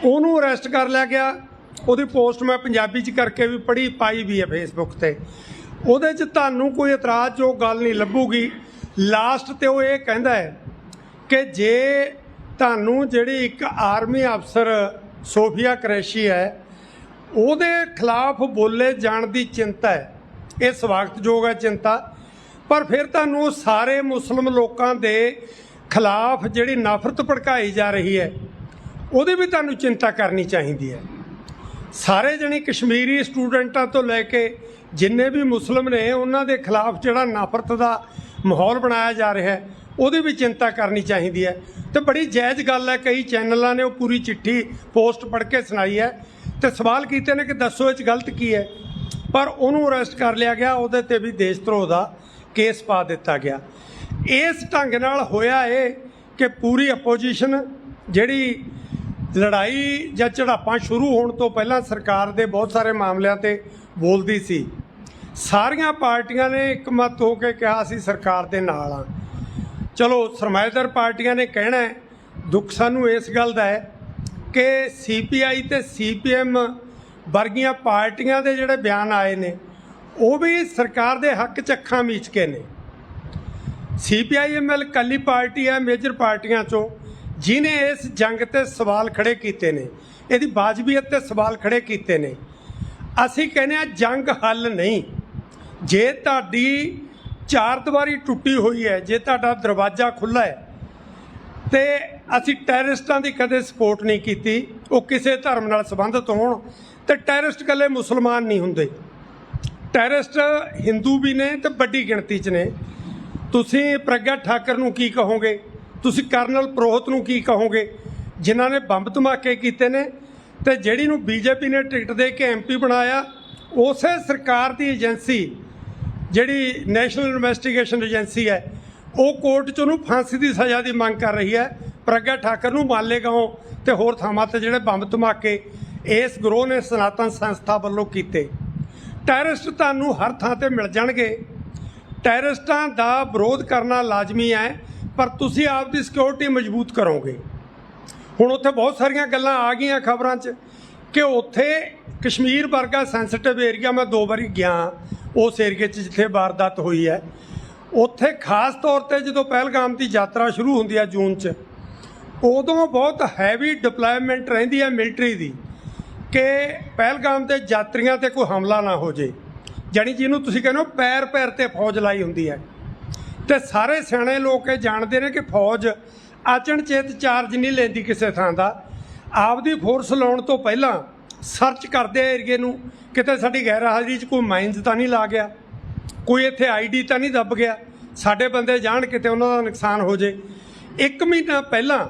ਉਹਨੂੰ ਅਰੈਸਟ ਕਰ ਲਿਆ ਗਿਆ। ਉਹਦੀ ਪੋਸਟ ਮੈਂ ਪੰਜਾਬੀ ਚ ਕਰਕੇ ਵੀ ਪੜ੍ਹੀ, ਪਾਈ ਵੀ ਹੈ ਫੇਸਬੁੱਕ ਤੇ। ਉਹਦੇ ਚ ਤੁਹਾਨੂੰ ਕੋਈ ਇਤਰਾਜ਼ ਜੋ ਗੱਲ ਨਹੀਂ ਲੱਭੂਗੀ। ਲਾਸਟ ਤੇ ਉਹ ਇਹ ਕਹਿੰਦਾ ਹੈ ਕਿ ਜੇ ਤੁਹਾਨੂੰ ਜਿਹੜੀ ਇੱਕ ਆਰਮੀ ਅਫਸਰ ਸੋਫੀਆ ਕਰੈਸ਼ੀ ਹੈ, ਉਹਦੇ ਖਿਲਾਫ ਬੋਲੇ ਜਾਣ ਦੀ ਚਿੰਤਾ ਹੈ। ਇਹ ਸਵਾਗਤਯੋਗ ਹੈ ਚਿੰਤਾ। ਪਰ ਫਿਰ ਤੁਹਾਨੂੰ ਸਾਰੇ ਮੁਸਲਮ ਲੋਕਾਂ ਦੇ ਖਿਲਾਫ ਜਿਹੜੀ ਨਫ਼ਰਤ ਭੜਕਾਈ ਜਾ ਰਹੀ ਹੈ, ਉਹਦੇ ਵੀ ਤੁਹਾਨੂੰ ਚਿੰਤਾ ਕਰਨੀ ਚਾਹੀਦੀ ਹੈ। ਸਾਰੇ ਜਣੇ ਕਸ਼ਮੀਰੀ ਸਟੂਡੈਂਟਾਂ ਤੋਂ ਲੈ ਕੇ ਜਿੰਨੇ ਵੀ ਮੁਸਲਮ ਨੇ, ਉਹਨਾਂ ਦੇ ਖਿਲਾਫ ਜਿਹੜਾ ਨਫ਼ਰਤ ਦਾ ਮਾਹੌਲ ਬਣਾਇਆ ਜਾ ਰਿਹਾ ਹੈ, ਉਹਦੀ ਵੀ ਚਿੰਤਾ ਕਰਨੀ ਚਾਹੀਦੀ ਹੈ। ਤੇ ਬੜੀ ਜਾਇਜ਼ ਗੱਲ ਹੈ, ਕਈ ਚੈਨਲਾਂ ਨੇ ਉਹ ਪੂਰੀ ਚਿੱਠੀ ਪੋਸਟ ਪੜ੍ਹ ਕੇ ਸੁਣਾਈ ਹੈ ਤੇ ਸਵਾਲ ਕੀਤੇ ਨੇ ਕਿ ਦੱਸੋ ਇਹ 'ਚ ਗਲਤ ਕੀ ਹੈ। ਪਰ ਉਹਨੂੰ ਅਰੈਸਟ ਕਰ ਲਿਆ ਗਿਆ, ਉਹਦੇ ਤੇ ਵੀ ਦੇਸ਼ ਧਰੋਹ ਦਾ ਕੇਸ ਪਾ ਦਿੱਤਾ ਗਿਆ। ਇਸ ਢੰਗ ਨਾਲ ਹੋਇਆ ਏ ਕਿ ਪੂਰੀ ਆਪੋਜੀਸ਼ਨ ਜਿਹੜੀ ਲੜਾਈ ਜਾਂ ਝੜਾਪਾਂ ਸ਼ੁਰੂ ਹੋਣ ਤੋਂ ਪਹਿਲਾਂ ਸਰਕਾਰ ਦੇ ਬਹੁਤ ਸਾਰੇ ਮਾਮਲਿਆਂ ਤੇ ਬੋਲਦੀ ਸੀ। ਸਾਰੀਆਂ ਪਾਰਟੀਆਂ ਨੇ ਇਕਮਤ ਹੋ ਕੇ ਕਿਹਾ ਸੀ ਸਰਕਾਰ ਦੇ ਨਾਲ ਆ। ਚਲੋ ਸਰਮਾਏਦਾਰ ਪਾਰਟੀਆਂ ਨੇ ਕਹਿਣਾ ਦੁੱਖ ਸਾਨੂੰ ਇਸ ਗੱਲ ਦਾ ਹੈ ਕਿ ਸੀਪੀਆਈ ਤੇ ਸੀਪੀਐਮ ਵਰਗੀਆਂ ਪਾਰਟੀਆਂ ਦੇ ਜਿਹੜੇ ਬਿਆਨ ਆਏ ਨੇ, ਉਹ ਵੀ ਸਰਕਾਰ ਦੇ ਹੱਕ ਚ ਅੱਖਾਂ ਮੀਚ ਕੇ ਨੇ। ਸੀਪੀਆਈਐਮਐਲ ਕੱਲੀ ਪਾਰਟੀ ਹੈ, ਮੇਜਰ ਪਾਰਟੀਆਂ ਚੋਂ ਜਿਨੇ ਇਸ ਜੰਗ ਤੇ ਸਵਾਲ ਖੜੇ ਕੀਤੇ ਨੇ, ਇਹਦੀ ਬਾਜਬੀਅਤ ਤੇ ਸਵਾਲ ਖੜੇ ਕੀਤੇ ਨੇ। ਅਸੀਂ ਕਹਿੰਦੇ ਆ ਜੰਗ ਹੱਲ ਨਹੀਂ। ਜੇ ਤੁਹਾਡੀ ਚਾਰ ਦੀਵਾਰੀ ਟੁੱਟੀ ਹੋਈ ਹੈ, ਜੇ ਤੁਹਾਡਾ ਦਰਵਾਜ਼ਾ ਖੁੱਲਾ ਹੈ, ਤੇ ਅਸੀਂ ਟੈਰਰਿਸਟਾਂ ਦੀ ਕਦੇ ਸਪੋਰਟ ਨਹੀਂ ਕੀਤੀ, ਉਹ ਕਿਸੇ ਧਰਮ ਨਾਲ ਸੰਬੰਧਿਤ ਹੋਣ, ਤੇ ਟੈਰਰਿਸਟ ਇਕੱਲੇ ਮੁਸਲਮਾਨ ਨਹੀਂ ਹੁੰਦੇ। ਟੈਰਰਿਸਟ ਹਿੰਦੂ ਵੀ ਨੇ ਤੇ ਵੱਡੀ ਗਿਣਤੀ 'ਚ ਨੇ। ਤੁਸੀਂ ਪ੍ਰਗਿਆ ਠਾਕਰ ਨੂੰ ਕੀ ਕਹੋਗੇ? ਤੁਸੀਂ ਕਰਨਲ ਪ੍ਰੋਹਤ ਨੂੰ ਕੀ ਕਹੋਗੇ? ਜਿਨ੍ਹਾਂ ਨੇ ਬੰਬ ਧਮਾਕੇ ਕੀਤੇ ਨੇ ਤੇ ਜਿਹੜੀ ਨੂੰ ਬੀਜੇਪੀ ਨੇ ਟਿਕਟ ਦੇ ਕੇ ਐਮਪੀ ਬਣਾਇਆ, ਉਸੇ ਸਰਕਾਰ ਦੀ ਏਜੰਸੀ, ਜਿਹੜੀ ਨੈਸ਼ਨਲ ਇਨਵੈਸਟੀਗੇਸ਼ਨ ਏਜੰਸੀ ਹੈ, ਉਹ ਕੋਰਟ 'ਚ ਉਹਨੂੰ ਫਾਂਸੀ ਦੀ ਸਜ਼ਾ ਦੀ ਮੰਗ ਕਰ ਰਹੀ ਹੈ। ਪ੍ਰਗਿਆ ਠਾਕਰ ਨੂੰ ਮਾਲੇਗਾਓਂ ਤੇ ਹੋਰ ਥਾਵਾਂ ਤੇ ਜਿਹੜੇ ਬੰਬ ਧਮਾਕੇ ਇਸ ਗਰੋਹ ਨੇ ਸਨਾਤਨ ਸੰਸਥਾ ਵੱਲੋਂ ਕੀਤੇ। ਟੈਰਰਿਸਟ ਤੁਹਾਨੂੰ ਹਰ ਥਾਂ ਤੇ ਮਿਲ ਜਾਣਗੇ। ਟੈਰਰਿਸਟਾਂ ਦਾ ਵਿਰੋਧ ਕਰਨਾ ਲਾਜ਼ਮੀ ਹੈ, ਪਰ ਤੁਸੀਂ ਆਪ ਦੀ ਸਿਕਿਉਰਿਟੀ ਮਜ਼ਬੂਤ ਕਰੋਗੇ। ਹੁਣ ਉੱਥੇ ਬਹੁਤ ਸਾਰੀਆਂ ਗੱਲਾਂ ਆ ਗਈਆਂ ਖਬਰਾਂ 'ਚ ਕਿ ਉੱਥੇ ਕਸ਼ਮੀਰ ਵਰਗਾ ਸੈਂਸਿਟਿਵ ਏਰੀਆ ਮੈਂ ਦੋ ਵਾਰੀ ਗਿਆ ਉਸ ਏਰੀਏ 'ਚ ਜਿੱਥੇ ਵਾਰਦਾਤ ਹੋਈ ਹੈ। ਉੱਥੇ ਖਾਸ ਤੌਰ ਤੇ ਜਦੋਂ ਪਹਿਲਗਾਮ ਦੀ ਯਾਤਰਾ ਸ਼ੁਰੂ ਹੁੰਦੀ ਹੈ ਜੂਨ 'ਚ, ਉਦੋਂ ਬਹੁਤ ਹੈਵੀ ਡਿਪਲੋਇਮੈਂਟ ਰਹਿੰਦੀ ਹੈ ਮਿਲਟਰੀ ਦੀ ਕਿ ਪਹਿਲਗਾਮ ਦੇ ਯਾਤਰੀਆਂ ਤੇ ਕੋਈ ਹਮਲਾ ਨਾ ਹੋ ਜੇ। ਜਾਣੀ ਜਿਹਨੂੰ ਤੁਸੀਂ ਕਹਿੰਦੇ ਹੋ ਪੈਰ ਪੈਰ ਤੇ ਫੌਜ ਲਾਈ ਹੁੰਦੀ ਹੈ। ਤੇ ਸਾਰੇ ਸਿਆਣੇ ਲੋਕ ਇਹ ਜਾਣਦੇ ਨੇ ਕਿ ਫੌਜ ਅਚਨਚੇਤ ਚਾਰਜ ਨਹੀਂ ਲੈਂਦੀ ਕਿਸੇ ਥਾਂ ਦਾ। ਆਪਦੀ ਫੋਰਸ ਲਾਉਣ ਤੋਂ ਪਹਿਲਾਂ ਸਰਚ ਕਰਦੇ ਏਰੀਏ ਨੂੰ, ਕਿਤੇ ਸਾਡੀ ਗੈਰ ਹਾਜ਼ਰੀ 'ਚ ਕੋਈ ਮਾਈਨਸ ਤਾਂ ਨਹੀਂ ਲਾ ਗਿਆ, ਕੋਈ ਇੱਥੇ ਆਈਡੀ ਤਾਂ ਨਹੀਂ ਦੱਬ ਗਿਆ, ਸਾਡੇ ਬੰਦੇ ਜਾਣ ਕਿਤੇ ਉਹਨਾਂ ਦਾ ਨੁਕਸਾਨ ਹੋ ਜੇ। ਇੱਕ ਮਹੀਨਾ ਪਹਿਲਾਂ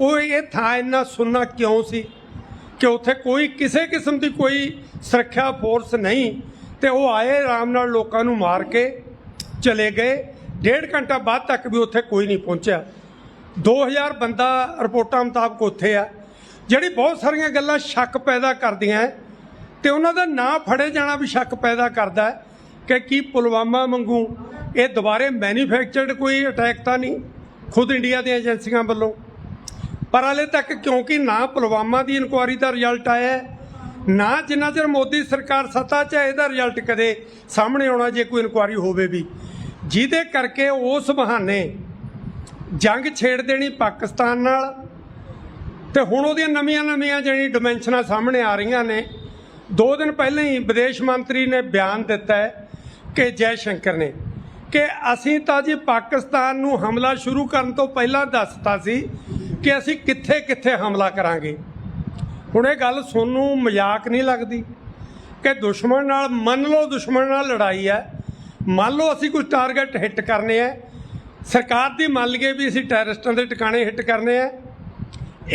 ਉਹ ਇਹ ਥਾਂ ਇੰਨਾ ਸੁੰਨਾ ਕਿਉਂ ਸੀ ਕਿ ਉੱਥੇ ਕੋਈ ਕਿਸੇ ਕਿਸਮ ਦੀ ਕੋਈ ਸੁਰੱਖਿਆ ਫੋਰਸ ਨਹੀਂ ਤੇ ਉਹ ਆਏ ਆਰਾਮ ਨਾਲ ਲੋਕਾਂ ਨੂੰ ਮਾਰ ਕੇ ਚਲੇ ਗਏ। ਡੇਢ ਘੰਟਾ ਬਾਅਦ ਤੱਕ ਵੀ ਉੱਥੇ ਕੋਈ ਨਹੀਂ ਪਹੁੰਚਿਆ। 2000 ਬੰਦਾ ਰਿਪੋਰਟਾਂ ਮੁਤਾਬਕ ਉੱਥੇ ਆ। ਜਿਹੜੀ ਬਹੁਤ ਸਾਰੀਆਂ ਗੱਲਾਂ ਸ਼ੱਕ ਪੈਦਾ ਕਰਦੀਆਂ ਹੈ ਤੇ ਉਹਨਾਂ ਦਾ ਨਾਂ ਫੜੇ ਜਾਣਾ ਵੀ ਸ਼ੱਕ ਪੈਦਾ ਕਰਦਾ ਕਿ ਕੀ ਪੁਲਵਾਮਾ ਵਾਂਗੂ ਇਹ ਦੁਬਾਰੇ ਮੈਨੂਫੈਕਚਰਡ ਕੋਈ ਅਟੈਕ ਤਾਂ ਨਹੀਂ ਖੁਦ ਇੰਡੀਆ ਦੀਆਂ ਏਜੰਸੀਆਂ ਵੱਲੋਂ। ਪਰ ਹਾਲੇ ਤੱਕ ਕਿਉਂਕਿ ਨਾ ਪੁਲਵਾਮਾ ਦੀ ਇਨਕੁਆਰੀ ਦਾ ਰਿਜ਼ਲਟ ਆਇਆ ਹੈ, ਨਾ ਜਿੰਨਾ ਚਿਰ ਮੋਦੀ ਸਰਕਾਰ ਸੱਤਾ 'ਚ ਹੈ, ਇਹਦਾ ਰਿਜ਼ਲਟ ਕਦੇ ਸਾਹਮਣੇ ਆਉਣਾ ਜੇ ਕੋਈ ਇਨਕੁਆਰੀ ਹੋਵੇ ਵੀ। ਜਿਹਦੇ ਕਰਕੇ ਉਸ ਬਹਾਨੇ ਜੰਗ ਛੇੜ ਦੇਣੀ ਪਾਕਿਸਤਾਨ ਨਾਲ ਤੇ ਹੁਣ ਉਹਦੀਆਂ ਨਵੀਆਂ-ਨਵੀਆਂ ਜਿਹੜੀ ਡਿਮੈਂਸ਼ਨਾਂ ਸਾਹਮਣੇ ਆ ਰਹੀਆਂ ਨੇ। ਦੋ ਦਿਨ ਪਹਿਲਾਂ ਹੀ ਵਿਦੇਸ਼ ਮੰਤਰੀ ਨੇ ਬਿਆਨ ਦਿੱਤਾ ਹੈ ਕਿ ਜੈ ਸ਼ੰਕਰ ਨੇ ਕਿ ਅਸੀਂ ਤਾਂ ਜੀ ਪਾਕਿਸਤਾਨ ਨੂੰ ਹਮਲਾ ਸ਼ੁਰੂ ਕਰਨ ਤੋਂ ਪਹਿਲਾਂ ਦੱਸਤਾ ਸੀ ਕਿ ਅਸੀਂ ਕਿੱਥੇ-ਕਿੱਥੇ ਹਮਲਾ ਕਰਾਂਗੇ। ਹੁਣ ਇਹ ਗੱਲ ਸੋਨੂੰ ਮਜ਼ਾਕ ਨਹੀਂ ਲੱਗਦੀ ਕਿ ਦੁਸ਼ਮਣ ਨਾਲ, ਮੰਨ ਲਓ ਦੁਸ਼ਮਣ ਨਾਲ ਲੜਾਈ ਹੈ, ਮੰਨ ਲਓ ਅਸੀਂ ਕੋਈ ਟਾਰਗੇਟ ਹਿੱਟ ਕਰਨੇ ਆ ਸਰਕਾਰ ਦੀ ਮੰਨ ਲਈਏ ਵੀ ਅਸੀਂ ਟੈਰਰਿਸਟਾਂ ਦੇ ਟਿਕਾਣੇ ਹਿੱਟ ਕਰਨੇ ਆ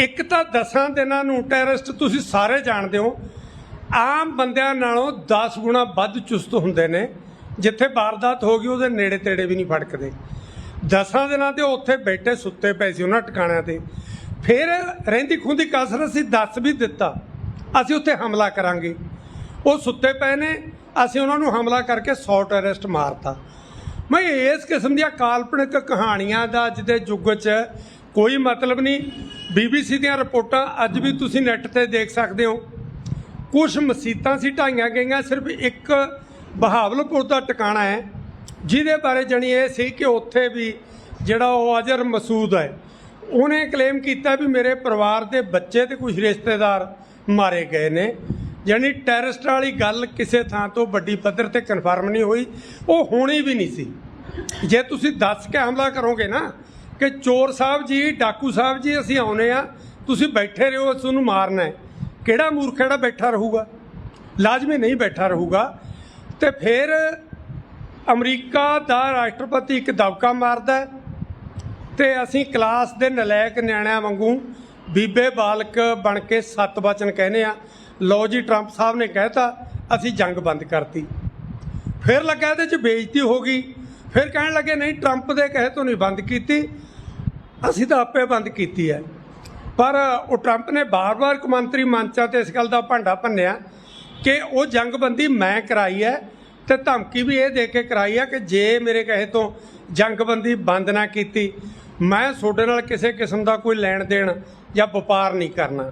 ਇੱਕ ਤਾਂ ਦਸਾਂ ਦਿਨਾਂ ਨੂੰ ਟੈਰਰਿਸਟ ਤੁਸੀਂ ਸਾਰੇ ਜਾਣਦੇ ਹੋ, ਆਮ ਬੰਦਿਆਂ ਨਾਲੋਂ 10 ਗੁਣਾ ਵੱਧ ਚੁਸਤ ਹੁੰਦੇ ਨੇ, ਜਿੱਥੇ ਵਾਰਦਾਤ ਹੋ ਗਈ ਉਹਦੇ ਨੇੜੇ ਤੇੜੇ ਵੀ ਨਹੀਂ ਫੜਕਦੇ। ਦਸਾਂ ਦਿਨਾਂ ਤੇ ਉੱਥੇ ਬੈਠੇ ਸੁੱਤੇ ਪਏ ਸੀ ਉਹਨਾਂ ਟਿਕਾਣਿਆਂ ਤੇ। ਫਿਰ ਰਹਿੰਦੀ ਖੁੰਦੀ ਕਸਰ ਅਸੀਂ ਦੱਸ ਵੀ ਦਿੱਤਾ। ਅਸੀਂ ਉੱਥੇ ਹਮਲਾ ਕਰਾਂਗੇ। ਉਹ ਸੁੱਤੇ ਪਏ ਨੇ। ਅਸੀਂ ਉਹਨਾਂ ਨੂੰ ਹਮਲਾ ਕਰਕੇ 100 ਅਰੈਸਟ ਮਾਰਤਾ। ਮੈਂ ਇਸ ਕਿਸਮ ਦੀਆਂ ਕਾਲਪਨਿਕ ਕਹਾਣੀਆਂ ਦਾ ਅੱਜ ਦੇ ਯੁੱਗ 'ਚ ਕੋਈ ਮਤਲਬ ਨਹੀਂ। ਬੀਬੀਸੀ ਦੀਆਂ ਰਿਪੋਰਟਾਂ ਅੱਜ ਵੀ ਤੁਸੀਂ ਨੈੱਟ ਤੇ ਦੇਖ ਸਕਦੇ ਹੋ। ਕੁਝ ਮਸੀਤਾਂ ਸੀ, ਢਾਈਆਂ ਗਈਆਂ। ਸਿਰਫ ਇੱਕ ਬਹਾਵਲਪੁਰ ਦਾ ਟਿਕਾਣਾ ਹੈ। ਜਿਹਦੇ ਬਾਰੇ ਜਣੀ ਇਹ ਸੀ ਕਿ ਉੱਥੇ ਵੀ ਜਿਹੜਾ ਉਹ ਅਜਰ ਮਸੂਦ ਹੈ। ਉਹਨੇ ਕਲੇਮ ਕੀਤਾ ਵੀ ਮੇਰੇ ਪਰਿਵਾਰ ਦੇ ਬੱਚੇ ਤੇ ਕੁਝ ਰਿਸ਼ਤੇਦਾਰ ਮਾਰੇ ਗਏ ਨੇ। ਯਾਨੀ ਟੈਰਰਿਸਟ ਵਾਲੀ ਗੱਲ ਕਿਸੇ ਥਾਂ ਤੋਂ ਵੱਡੀ ਪੱਧਰ ਤੇ ਕਨਫਰਮ ਨਹੀਂ ਹੋਈ। ਉਹ ਹੋਣੀ ਵੀ ਨਹੀਂ ਸੀ। ਜੇ ਤੁਸੀਂ ਦੱਸ ਕੇ ਹਮਲਾ ਕਰੋਗੇ ਨਾ ਕਿ ਚੋਰ ਸਾਹਿਬ ਜੀ, ਡਾਕੂ ਸਾਹਿਬ ਜੀ, ਅਸੀਂ ਆਉਨੇ ਆ, ਤੁਸੀਂ ਬੈਠੇ ਰਹੋ, ਅਸੀਂ ਉਹਨੂੰ ਮਾਰਨਾ ਹੈ। ਕਿਹੜਾ ਮੂਰਖ ਜਿਹੜਾ ਬੈਠਾ ਰਹੂਗਾ? ਲਾਜ਼ਮੀ ਨਹੀਂ ਬੈਠਾ ਰਹੂਗਾ। ਤੇ ਫਿਰ ਅਮਰੀਕਾ ਦਾ ਰਾਸ਼ਟਰਪਤੀ ਇੱਕ ਦਬਕਾ ਮਾਰਦਾ ਹੈ। ਤੇ ਅਸੀਂ ਕਲਾਸ ਦੇ ਨਲਾਇਕ ਨਿਆਣਿਆਂ ਵਾਂਗੂ ਬੀਬੇ ਬਾਲਕ ਬਣ ਕੇ ਸੱਤ ਵਚਨ ਕਹਿੰਦੇ ਆ। ਲਓ ਜੀ, ਟਰੰਪ ਸਾਹਿਬ ਨੇ ਕਹਿਤਾ, ਅਸੀਂ ਜੰਗ ਬੰਦ ਕਰਤੀ। ਫਿਰ ਲੱਗਾ ਇਹਦੇ ਚ ਬੇਇੱਜ਼ਤੀ ਹੋ ਗਈ। ਫਿਰ ਕਹਿਣ ਲੱਗੇ, ਨਹੀਂ, ਟਰੰਪ ਦੇ ਕਹੇ ਤੋਂ ਨਹੀਂ ਬੰਦ ਕੀਤੀ। ਅਸੀਂ ਤਾਂ ਆਪੇ ਬੰਦ ਕੀਤੀ ਹੈ। ਪਰ ਉਹ ਟਰੰਪ ਨੇ ਬਾਰ-ਬਾਰ ਕੌਮਾਂਤਰੀ ਮੰਚਾਂ ਤੇ ਇਸ ਗੱਲ ਦਾ ਭਾਂਡਾ ਭੰਨਿਆ ਕਿ ਉਹ ਜੰਗਬੰਦੀ ਮੈਂ ਕਰਾਈ ਹੈ ਤੇ ਧਮਕੀ ਵੀ ਇਹ ਦੇ ਕੇ ਕਰਾਈ ਹੈ ਕਿ ਜੇ ਮੇਰੇ ਕਹੇ ਤੋਂ ਜੰਗਬੰਦੀ ਬੰਦ ਨਾ ਕੀਤੀ ਮੈਂ ਤੁਹਾਡੇ ਨਾਲ ਕਿਸੇ ਕਿਸਮ ਦਾ ਕੋਈ ਲੈਣ ਦੇਣ ਜਾਂ ਵਪਾਰ ਨਹੀਂ ਕਰਨਾ।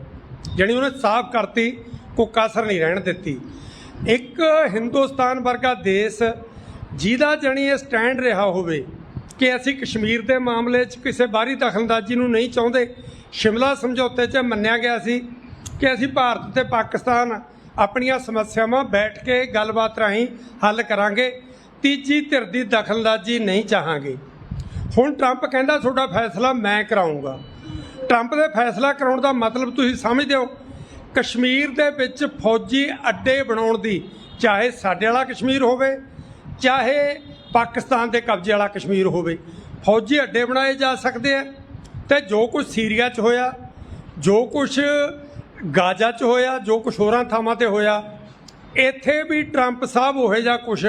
ਜਾਣੀ ਉਹਨੇ ਸਾਫ਼ ਕਰਤੀ, ਕੋਈ ਕਸਰ ਨਹੀਂ ਰਹਿਣ ਦਿੱਤੀ। ਇੱਕ ਹਿੰਦੁਸਤਾਨ ਵਰਗਾ ਦੇਸ਼ ਜਿਹਦਾ ਜਣੀ ਇਹ ਸਟੈਂਡ ਰਿਹਾ ਹੋਵੇ ਕਿ ਅਸੀਂ ਕਸ਼ਮੀਰ ਦੇ ਮਾਮਲੇ 'ਚ ਕਿਸੇ ਬਾਹਰੀ ਦਖਲਅੰਦਾਜ਼ੀ ਨੂੰ ਨਹੀਂ ਚਾਹੁੰਦੇ, ਸ਼ਿਮਲਾ ਸਮਝੌਤੇ 'ਚ ਮੰਨਿਆ ਗਿਆ ਸੀ ਕਿ ਅਸੀਂ ਭਾਰਤ ਤੇ ਪਾਕਿਸਤਾਨ ਆਪਣੀਆਂ ਸਮੱਸਿਆਵਾਂ ਬੈਠ ਕੇ ਗੱਲਬਾਤ ਰਾਹੀਂ ਹੱਲ ਕਰਾਂਗੇ, ਤੀਜੀ ਧਿਰ ਦੀ ਦਖਲਅੰਦਾਜ਼ੀ ਨਹੀਂ ਚਾਹਾਂਗੇ। ਹੁਣ ਟਰੰਪ ਕਹਿੰਦਾ ਤੁਹਾਡਾ ਫੈਸਲਾ ਮੈਂ ਕਰਾਉਂਗਾ। ਟਰੰਪ ਦੇ ਫੈਸਲਾ ਕਰਾਉਣ ਦਾ ਮਤਲਬ ਤੁਸੀਂ ਸਮਝਦੇ ਹੋ? ਕਸ਼ਮੀਰ ਦੇ ਵਿੱਚ ਫੌਜੀ ਅੱਡੇ ਬਣਾਉਣ ਦੀ, ਚਾਹੇ ਸਾਡੇ ਵਾਲਾ ਕਸ਼ਮੀਰ ਹੋਵੇ, ਚਾਹੇ ਪਾਕਿਸਤਾਨ ਦੇ ਕਬਜ਼ੇ ਵਾਲਾ ਕਸ਼ਮੀਰ ਹੋਵੇ, ਫੌਜੀ ਅੱਡੇ ਬਣਾਏ ਜਾ ਸਕਦੇ ਆ। ਤੇ ਜੋ ਕੁਝ ਸੀਰੀਆ 'ਚ ਹੋਇਆ, ਜੋ ਕੁਝ ਗਾਜ਼ਾ 'ਚ ਹੋਇਆ, ਜੋ ਕੁਝ ਹੋਰਾਂ ਥਾਵਾਂ ਤੇ ਹੋਇਆ, ਇੱਥੇ ਵੀ ਟਰੰਪ ਸਾਹਿਬ ਉਹੋ ਜਿਹਾ ਕੁਝ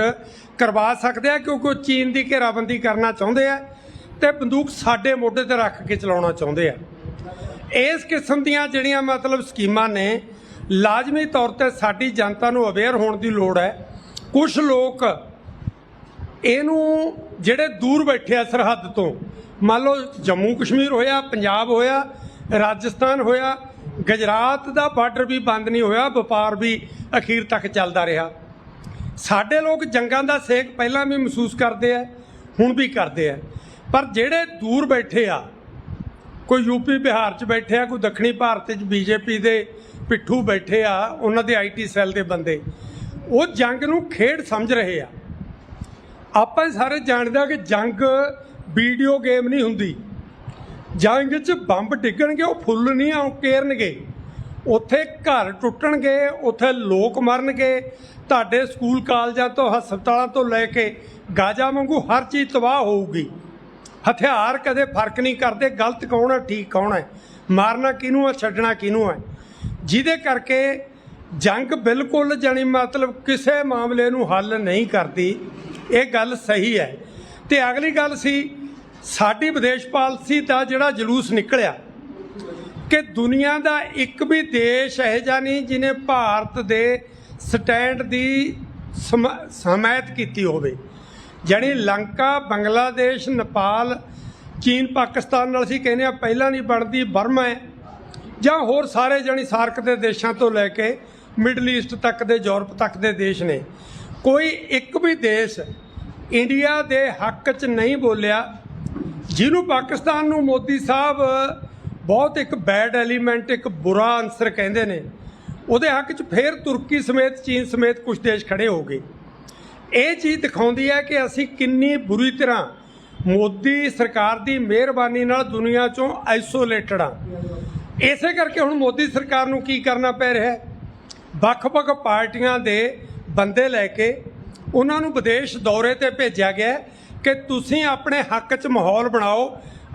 ਕਰਵਾ ਸਕਦੇ ਆ, ਕਿਉਂਕਿ ਉਹ ਚੀਨ ਦੀ ਘੇਰਾਬੰਦੀ ਕਰਨਾ ਚਾਹੁੰਦੇ ਆ। ਤੇ ਬੰਦੂਕ ਸਾਡੇ ਮੋਢੇ ਤੇ ਰੱਖ ਕੇ ਚਲਾਉਣਾ ਚਾਹੁੰਦੇ ਆ। ਇਸ ਕਿਸਮ ਦੀਆਂ ਜਿਹੜੀਆਂ ਮਤਲਬ ਸਕੀਮਾਂ ਨੇ, ਲਾਜ਼ਮੀ ਤੌਰ ਤੇ ਸਾਡੀ ਜਨਤਾ ਨੂੰ ਅਵੇਅਰ ਹੋਣ ਦੀ ਲੋੜ ਹੈ। ਕੁਝ ਲੋਕ ਇਹਨੂੰ ਜਿਹੜੇ ਦੂਰ ਬੈਠੇ ਆ ਸਰਹੱਦ ਤੋਂ, ਮੰਨ ਲਓ ਜੰਮੂ ਕਸ਼ਮੀਰ ਹੋਇਆ, ਪੰਜਾਬ ਹੋਇਆ, ਰਾਜਸਥਾਨ ਹੋਇਆ, ਗੁਜਰਾਤ ਦਾ ਬਾਰਡਰ ਵੀ ਬੰਦ ਨਹੀਂ ਹੋਇਆ, ਵਪਾਰ ਵੀ ਅਖੀਰ ਤੱਕ ਚੱਲਦਾ ਰਿਹਾ। ਸਾਡੇ ਲੋਕ ਜੰਗਾਂ ਦਾ ਸੇਕ ਪਹਿਲਾਂ ਵੀ ਮਹਿਸੂਸ ਕਰਦੇ ਆ, ਹੁਣ ਵੀ ਕਰਦੇ ਆ। ਪਰ ਜਿਹੜੇ ਦੂਰ ਬੈਠੇ ਆ, ਕੋਈ ਯੂਪੀ ਬਿਹਾਰ 'ਚ ਬੈਠੇ ਆ, ਕੋਈ ਦੱਖਣੀ ਭਾਰਤ 'ਚ ਬੀਜੇਪੀ ਦੇ ਪਿੱਠੂ ਬੈਠੇ ਆ, ਉਹਨਾਂ ਦੇ ਆਈਟੀ ਸੈੱਲ ਦੇ ਬੰਦੇ, ਉਹ ਜੰਗ ਨੂੰ ਖੇਡ ਸਮਝ ਰਹੇ ਆ। ਆਪਾਂ ਸਾਰੇ ਜਾਣਦੇ ਆ ਕਿ ਜੰਗ ਵੀਡੀਓ ਗੇਮ ਨਹੀਂ ਹੁੰਦੀ। ਜੰਗ 'ਚ ਬੰਬ ਡਿੱਗਣਗੇ, ਉਹ ਫੁੱਲ ਨਹੀਂ ਆਉ ਕੇਰਨਗੇ। ਉੱਥੇ ਘਰ ਟੁੱਟਣਗੇ, ਉੱਥੇ ਲੋਕ ਮਰਨਗੇ। ਤੁਹਾਡੇ ਸਕੂਲ ਕਾਲਜਾਂ ਤੋਂ, ਹਸਪਤਾਲਾਂ ਤੋਂ ਲੈ ਕੇ ਗਾਜਾ ਵਾਂਗੂ ਹਰ ਚੀਜ਼ ਤਬਾਹ ਹੋਊਗੀ। ਹਥਿਆਰ ਕਦੇ ਫ਼ਰਕ ਨਹੀਂ ਕਰਦੇ, ਗਲਤ ਕੌਣ ਹੈ, ਠੀਕ ਕੌਣ ਹੈ? ਮਾਰਨਾ ਕਿਹਨੂੰ ਹੈ, ਛੱਡਣਾ ਕਿਹਨੂੰ ਹੈ? ਜਿਹਦੇ ਕਰਕੇ ਜੰਗ ਬਿਲਕੁਲ ਜਾਣੀ ਮਤਲਬ ਕਿਸੇ ਮਾਮਲੇ ਨੂੰ ਹੱਲ ਨਹੀਂ ਕਰਦੀ, ਇਹ ਗੱਲ ਸਹੀ ਹੈ। ਤੇ ਅਗਲੀ ਗੱਲ ਸੀ, ਸਾਡੀ ਵਿਦੇਸ਼ ਪਾਲਿਸੀ ਦਾ ਜਿਹੜਾ ਜਲੂਸ ਨਿਕਲਿਆ, ਕਿ ਦੁਨੀਆ ਦਾ ਇੱਕ ਵੀ ਦੇਸ਼ ਇਹੋ ਜਿਹਾ ਨਹੀਂ ਜਿਨੇ ਭਾਰਤ ਦੇ ਸਟੈਂਡ ਦੀ ਸਮਾਇਤ ਕੀਤੀ ਹੋਵੇ। ਜਾਣੀ ਲੰਕਾ, ਬੰਗਲਾਦੇਸ਼, ਨੇਪਾਲ, ਚੀਨ, ਪਾਕਿਸਤਾਨ ਨਾਲ ਅਸੀਂ ਕਹਿੰਦੇ ਆ ਪਹਿਲਾਂ ਨਹੀਂ ਬਣਦੀ, ਬਰਮਾ ਹੈ। ਜਾਂ ਹੋਰ ਸਾਰੇ ਜਾਣੀ ਸਾਰਕ ਦੇ ਦੇਸ਼ਾਂ ਤੋਂ ਲੈ ਕੇ ਮਿਡਲ ਈਸਟ ਤੱਕ ਦੇ, ਯੂਰਪ ਤੱਕ ਦੇ ਦੇਸ਼ ਨੇ। ਕੋਈ ਇੱਕ ਵੀ ਦੇਸ਼ ਇੰਡੀਆ ਦੇ ਹੱਕ 'ਚ ਨਹੀਂ ਬੋਲਿਆ, ਜਿਹਨੂੰ ਪਾਕਿਸਤਾਨ ਨੂੰ ਮੋਦੀ ਸਾਹਿਬ ਬਹੁਤ ਇੱਕ ਬੈਡ ਐਲੀਮੈਂਟ ਇੱਕ ਬੁਰਾ ਅਨਸਰ ਕਹਿੰਦੇ ਨੇ, ਉਹਦੇ ਹੱਕ 'ਚ ਫੇਰ ਤੁਰਕੀ ਸਮੇਤ, ਚੀਨ ਸਮੇਤ ਕੁਝ ਦੇਸ਼ ਖੜੇ ਹੋ ਗਏ ਇਹ ਚੀਜ਼ ਦਿਖਾਉਂਦੀ ਹੈ ਕਿ ਅਸੀਂ ਕਿੰਨੀ ਬੁਰੀ ਤਰ੍ਹਾਂ ਮੋਦੀ ਸਰਕਾਰ ਦੀ ਮਿਹਰਬਾਨੀ ਨਾਲ ਦੁਨੀਆ 'ਚੋਂ ਆਈਸੋਲੇਟਡ ਆ ਇਸੇ ਕਰਕੇ ਹੁਣ ਮੋਦੀ ਸਰਕਾਰ ਨੂੰ ਕੀ ਕਰਨਾ ਪੈ ਰਿਹਾ ਹੈ? ਵੱਖ-ਵੱਖ ਪਾਰਟੀਆਂ ਦੇ ਬੰਦੇ ਲੈ ਕੇ ਉਹਨਾਂ ਨੂੰ ਵਿਦੇਸ਼ ਦੌਰੇ ਤੇ ਭੇਜਿਆ ਗਿਆ ਕਿ ਤੁਸੀਂ ਆਪਣੇ ਹੱਕ 'ਚ ਮਾਹੌਲ ਬਣਾਓ।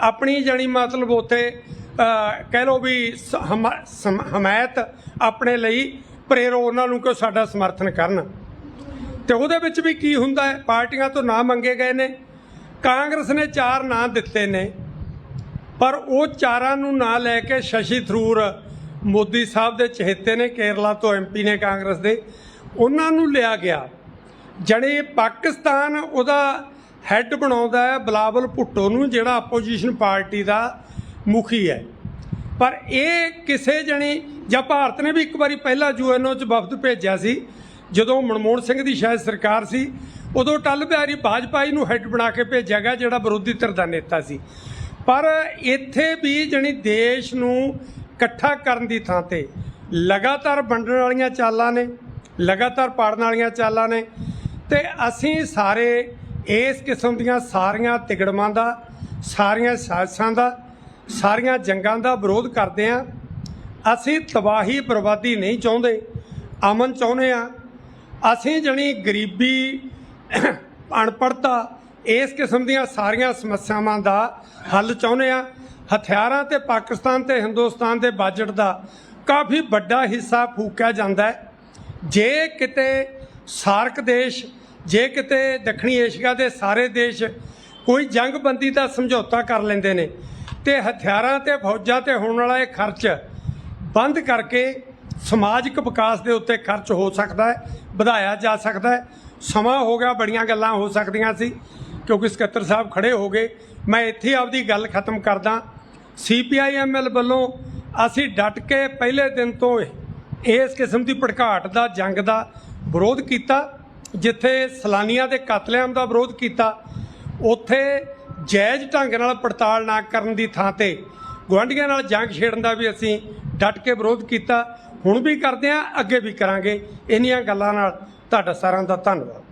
ਆਪਣੀ ਜਾਣੀ ਮਤਲਬ ਉੱਥੇ ਕਹਿ ਲਓ ਵੀ ਸ- ਹਮਾਇਤ ਆਪਣੇ ਲਈ, ਪ੍ਰੇਰੋ ਉਹਨਾਂ ਨੂੰ ਕਿ ਉਹ ਸਾਡਾ ਸਮਰਥਨ ਕਰਨ। ਤੇ ਉਹਦੇ ਵਿੱਚ ਵੀ ਕੀ ਹੁੰਦਾ ਹੈ? ਪਾਰਟੀਆਂ ਤੋਂ ਨਾਂ ਮੰਗੇ ਗਏ ਨੇ, ਕਾਂਗਰਸ ਨੇ ਚਾਰ ਨਾਂ ਦਿੱਤੇ ਨੇ, ਪਰ ਉਹ ਚਾਰਾਂ ਨੂੰ ਨਾਂ ਲੈ ਕੇ ਸ਼ਸ਼ੀ ਥਰੂਰ ਮੋਦੀ ਸਾਹਿਬ ਦੇ ਚਹੇਤੇ ਨੇ, ਕੇਰਲਾ ਤੋਂ ਐਮਪੀ ਨੇ ਕਾਂਗਰਸ ਦੇ, ਉਹਨਾਂ ਨੂੰ ਲਿਆ ਗਿਆ। ਜਣੇ ਪਾਕਿਸਤਾਨ ਉਹਦਾ ਹੈੱਡ ਬਣਾਉਂਦਾ ਹੈ ਬਲਾਵਲ ਭੁੱਟੋ ਨੂੰ, ਜਿਹੜਾ ਆਪੋਜੀਸ਼ਨ ਪਾਰਟੀ ਦਾ ਮੁਖੀ ਹੈ। ਪਰ ਇਹ ਕਿਸੇ ਜਣੇ, ਜਾਂ ਭਾਰਤ ਨੇ ਵੀ ਇੱਕ ਵਾਰੀ ਪਹਿਲਾਂ ਯੂਐਨਓ ਚ ਵਫਦ ਭੇਜਿਆ ਸੀ ਜਦੋਂ ਮਨਮੋਹਨ ਸਿੰਘ ਦੀ ਸ਼ਾਇਦ ਸਰਕਾਰ ਸੀ, ਉਦੋਂ ਟੱਲ ਬਿਹਾਰੀ ਵਾਜਪਾਈ ਨੂੰ ਹੈੱਡ ਬਣਾ ਕੇ ਭੇਜਿਆ ਗਿਆ, ਜਿਹੜਾ ਵਿਰੋਧੀ ਧਿਰ ਦਾ ਨੇਤਾ ਸੀ। ਪਰ ਇੱਥੇ ਵੀ ਜਣੀ ਦੇਸ਼ ਨੂੰ ਇਕੱਠਾ ਕਰਨ ਦੀ ਥਾਂ ਤੇ ਲਗਾਤਾਰ ਵੰਡਣ ਵਾਲੀਆਂ ਚਾਲਾਂ ਨੇ, ਲਗਾਤਾਰ ਪਾੜਨ ਵਾਲੀਆਂ ਚਾਲਾਂ ਨੇ, ਤੇ ਅਸੀਂ ਸਾਰੇ ਇਸ ਕਿਸਮ ਦੀਆਂ ਸਾਰੀਆਂ ਤਿਗੜਮਾਂ ਦਾ, ਸਾਰੀਆਂ ਸਾਜ਼ਿਸ਼ਾਂ ਦਾ, ਸਾਰੀਆਂ ਜੰਗਾਂ ਦਾ ਵਿਰੋਧ ਕਰਦੇ ਹਾਂ। ਅਸੀਂ ਤਬਾਹੀ, ਬਰਬਾਦੀ ਨਹੀਂ ਚਾਹੁੰਦੇ, ਅਮਨ ਚਾਹੁੰਦੇ ਆ ਅਸੀਂ ਜਣੀ ਗਰੀਬੀ ਅਨਪੜਤਾ ਇਸ ਕਿਸਮ ਦੀਆਂ ਸਾਰੀਆਂ ਸਮੱਸਿਆਵਾਂ ਦਾ ਹੱਲ ਚਾਹੁੰਦੇ ਆ ਹਥਿਆਰਾਂ ਤੇ ਪਾਕਿਸਤਾਨ ਤੇ ਹਿੰਦੁਸਤਾਨ ਦੇ ਬਜਟ ਦਾ ਕਾਫੀ ਵੱਡਾ ਹਿੱਸਾ ਫੂਕਿਆ ਜਾਂਦਾ ਹੈ। ਜੇ ਕਿਤੇ ਸਾਰਕ ਦੇਸ਼, ਜੇ ਕਿਤੇ ਦੱਖਣੀ ਏਸ਼ੀਆ ਦੇ ਸਾਰੇ ਦੇਸ਼ ਕੋਈ ਜੰਗਬੰਦੀ ਦਾ ਸਮਝੌਤਾ ਕਰ ਲੈਂਦੇ ਨੇ, ਤੇ ਹਥਿਆਰਾਂ ਤੇ ਫੌਜਾਂ ਤੇ ਹੋਣ ਵਾਲਾ ਇਹ ਖਰਚ ਬੰਦ ਕਰਕੇ ਸਮਾਜਿਕ ਵਿਕਾਸ ਦੇ ਉੱਤੇ ਖਰਚ ਹੋ ਸਕਦਾ ਹੈ, ਵਧਾਇਆ ਜਾ ਸਕਦਾ ਹੈ। ਸਮਾਂ ਹੋ ਗਿਆ, ਬੜੀਆਂ ਗੱਲਾਂ ਹੋ ਸਕਦੀਆਂ ਸੀ। ਕਿਉਂਕਿ ਸਕੱਤਰ ਸਾਹਿਬ ਖੜੇ ਹੋ ਗਏ। ਮੈਂ ਇੱਥੇ ਆਪਦੀ ਗੱਲ ਖਤਮ ਕਰਦਾ। ਸੀਪੀਆਈਐਮਐਲ ਵੱਲੋਂ ਅਸੀਂ ਡਟ ਕੇ ਪਹਿਲੇ ਦਿਨ ਤੋਂ ਇਸ ਕਿਸਮ ਦੀ ਭੜਕਾਟ ਦਾ, ਜੰਗ ਦਾ ਵਿਰੋਧ ਕੀਤਾ, ਜਿੱਥੇ ਸਲਾਨੀਆਂ ਦੇ ਕਤਲੇਆਮ ਦਾ ਵਿਰੋਧ ਕੀਤਾ। ਉੱਥੇ ਜਾਇਜ਼ ਢੰਗ ਨਾਲ ਪੜਤਾਲ ਨਾ ਕਰਨ ਦੀ ਥਾਂ ਤੇ ਗੁਆਂਢੀਆਂ ਨਾਲ ਜੰਗ ਛੇੜਨ ਦਾ ਵੀ ਅਸੀਂ ਡਟ ਕੇ ਵਿਰੋਧ ਕੀਤਾ। ਹੁਣ ਵੀ ਕਰਦੇ ਆ ਅੱਗੇ ਵੀ ਕਰਾਂਗੇ। ਇੰਨੀਆਂ ਗੱਲਾਂ ਨਾਲ ਤੁਹਾਡਾ ਸਾਰਿਆਂ ਦਾ ਧੰਨਵਾਦ।